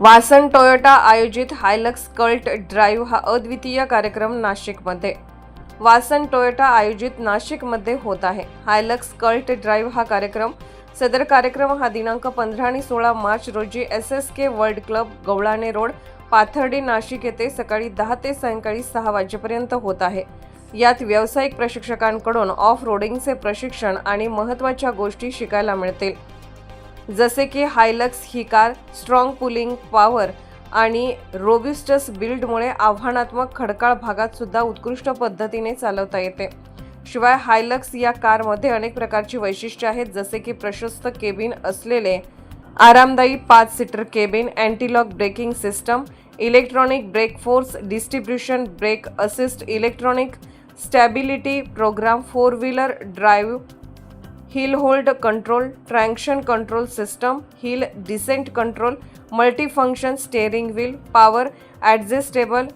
वासन टोयोटा आयोजित हायलक्स cult drive हा अद्वितीय कार्यक्रम नाशिकमध्ये. वासन टोयोटा आयोजित नाशिकमध्ये होत आहे. हायलक्स कल्ट ड्राईव्ह हा कार्यक्रम सदर कार्यक्रम हा दिनांक पंधरा आणि सोळा मार्च रोजी S S K world club Gavalane road Pathardi Nashik येथे सकाळी दहा ते सायंकाळी सहा वाजेपर्यंत होत आहे. यात व्यावसायिक प्रशिक्षकांकडून ऑफ रोडिंगचे प्रशिक्षण आणि महत्त्वाच्या गोष्टी शिकायला मिळतील. जसे की हायलक्स ही कार स्ट्रॉंग पुलिंग पॉवर आणि रोबिस्टस बिल्डमुळे आव्हानात्मक खडकाळ भागात सुद्धा उत्कृष्ट पद्धतीने चालवता येते. शिवाय हायलक्स या कारमध्ये अनेक प्रकारची वैशिष्ट्ये आहेत जसे की प्रशस्त केबिन असलेले आरामदायी पाच seater cabin antilock braking system electronic brake force distribution brake assist electronic stability program four wheeler drive hill hold control traction control system hill descent control multifunction steering wheel power adjustable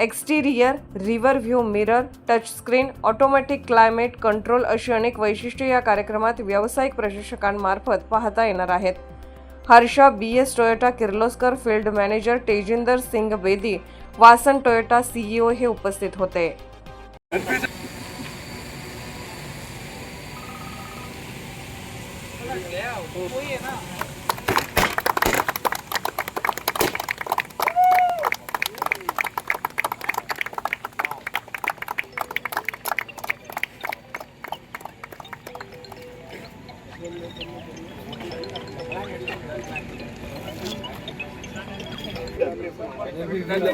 exterior rear view mirror touchscreen automatic climate control अशी अनेक वैशिष्ट्ये या कार्यक्रमात व्यावसायिक प्रशिक्षकांमार्फत पाहता येणार आहेत. Harsha B S Toyota Kirloskar field manager Tejinder Singh Bedi Vasan Toyota CEO हे उपस्थित होते. We'll, we'll, we'll, we'll, we'll, we'll, we'll, we'll, we'll,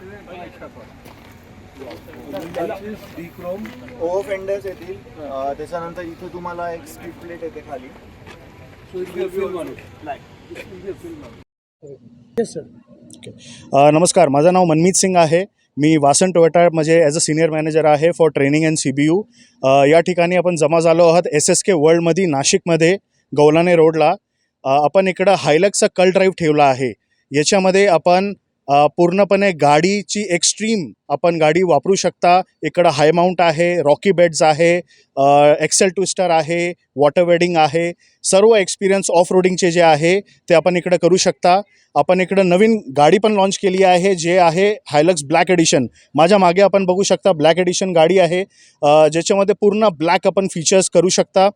we'll, we'll, over fenders येतील त्याच्यानंतर इथे तुम्हाला एक प्लेट येते खाली. नमस्कार. माझं नाव मनमीत सिंग आहे. मी वासन टोयोटामध्ये ॲज अ सिनियर मॅनेजर आहे for training and C B U या ठिकाणी आपण जमा झालो आहोत एस एस के वर्ल्डमध्ये नाशिकमध्ये गौलाने रोडला आपण इकडं हायलक्सचा कल ड्राईव्ह ठेवला आहे. याच्यामध्ये आपण पूर्णपणे गाडीची एक्स्ट्रीम आपण गाडी वापरू शकता. इकडं हाय माउंट आहे रॉकी बेड्स आहे एक्सेल ट्विस्टर आहे वॉटर वेडिंग आहे. सर्व एक्सपिरियन्स ऑफ रोडिंगचे जे आहे ते आपण इकडं करू शकता. आपण इकडं नवीन गाडी पण लॉन्च केली आहे जे आहे हायलक्स ब्लॅक एडिशन माझ्या मागे आपण बघू शकता ब्लॅक एडिशन गाडी आहे. ज्याच्यामध्ये पूर्ण ब्लॅक आपण फीचर्स करू शकता.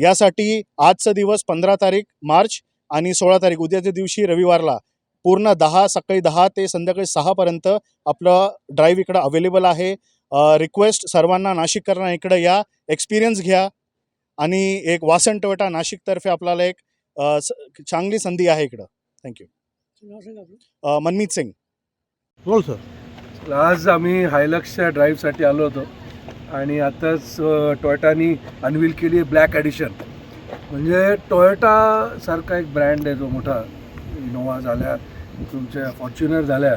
यासाठी आजचा दिवस पंधरा तारीख मार्च आणि सोळा तारीख उद्याच्या दिवशी रविवारला पूर्ण दहा सकाळी दहा ते संध्याकाळी सहापर्यंत आपलं ड्राईव्ह इकडं अवेलेबल आहे. रिक्वेस्ट सर्वांना नाशिककरांना इकडं या. एक्सपिरियन्स घ्या. आणि एक वासन टोयोटा नाशिकतर्फे आपल्याला एक चांगली संधी आहे इकडं. Thank you Manmeet Singh. बोल सर. आज आम्ही हायलक्सच्या ड्राईव्हसाठी आलो होतो. आणि आताच टोयोटानी अनवील केली आहे ब्लॅक ॲडिशन म्हणजे टोयोटासारखा एक ब्रँड आहे जो मोठा इनोवा झाल्या तुमच्या फॉर्च्युनर झाल्या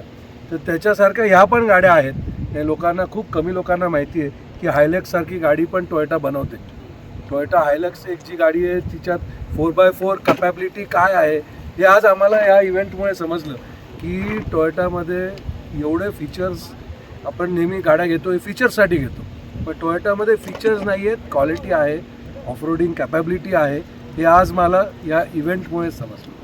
तर त्याच्यासारख्या ह्या पण गाड्या आहेत. हे लोकांना खूप कमी लोकांना माहिती आहे की हायलक्ससारखी गाडी पण टोयोटा बनवते. टोयोटा हायलक्स एक जी गाडी आहे तिच्यात फोर बाय फोर कपॅबिलिटी काय आहे हे आज आम्हाला या इव्हेंटमुळे समजलं की टोयोटामध्ये एवढे फीचर्स आपण नेहमी गाड्या घेतो हे फीचर्ससाठी घेतो. पण टोयोटामध्ये फीचर्स नाही आहेत क्वालिटी आहे ऑफरोडिंग कॅपॅबिलिटी आहे हे आज मला या इव्हेंटमुळे समजलं.